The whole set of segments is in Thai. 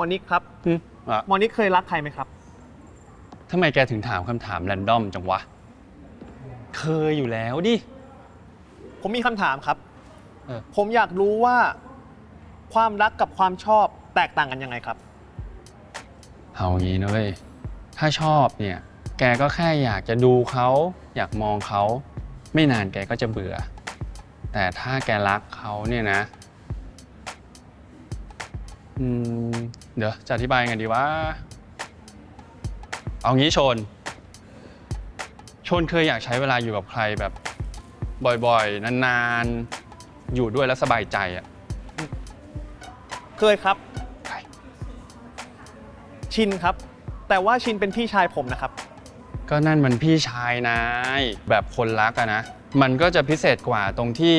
มอนิกครับอืมอะหมอนิกเคยรักใครไหมครับ ทำไมแกถึงถามคำถามแรนดอมจังวะ เคยอยู่แล้วดิ ผมมีคำถามครับ เออ ผมอยากรู้ว่า ความรักกับความชอบแตกต่างกันยังไงครับ เอางี้นะเว้ย ถ้าชอบเนี่ย แกก็แค่อยากจะดูเขา อยากมองเขา ไม่นานแกก็จะเบื่อ แต่ถ้าแกรักเขาเนี่ยนะ อืมเดี๋ยวจะอธิบายไงดีว่า เอางี้ชน ชนเคยอยากใช้เวลาอยู่กับใครแบบ บ่อยๆ นานๆ อยู่ด้วยแล้วสบายใจอะเคยครับ ใครชินครับ แต่ว่าชินเป็นพี่ชายผมนะครับ ก็นั่นมันพี่ชายนายแบบคนรักอะนะ มันก็จะพิเศษกว่าตรงที่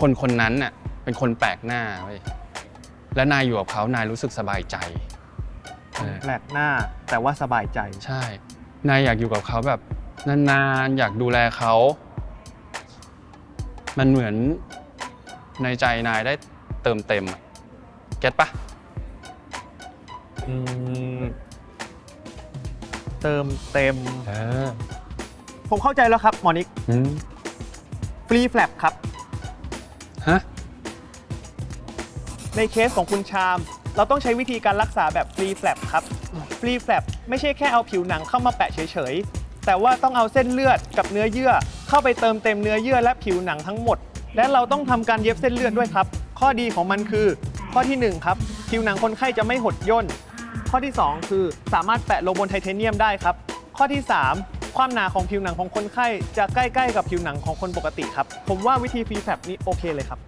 คนคนนั้นน่ะเป็นคนแปลกหน้าเว้ย และนายอยู่กับเขานายรู้สึกสบายใจเออแปลกหน้าแต่ว่าสบายใจ ใช่ นายอยากอยู่กับเขาแบบนานๆอยากดูแลเขา มันเหมือนในใจนายได้เติมเต็มอะเก็ตปะอืมเติมเต็มเออผมเข้าใจแล้วครับหมอนิกอืมฟรีแฟลปครับ ฮะ ในเคสของคุณชาม เราต้องใช้วิธีการรักษาแบบฟรีแฟลปครับฟรีแฟลปไม่ใช่แค่เอาผิวหนังเข้ามาแปะเฉยๆ แต่ว่าต้องเอาเส้นเลือดกับเนื้อเยื่อ เข้าไปเติมเต็มเนื้อเยื่อและผิวหนังทั้งหมด และเราต้องทำการเย็บเส้นเลือดด้วยครับ ข้อดีของมันคือ ข้อที่หนึ่งครับ ผิวหนังคนไข้จะไม่หดย่น ข้อที่สองคือสามารถแปะลงบนไทเทเนียมได้ครับ ข้อที่สามความหนาของผิวหนังของคนไข้จะใกล้ ๆ กับผิวหนังของคนปกติครับ ผมว่าวิธีฟรีแฟลปนี้โอเคเลยครับ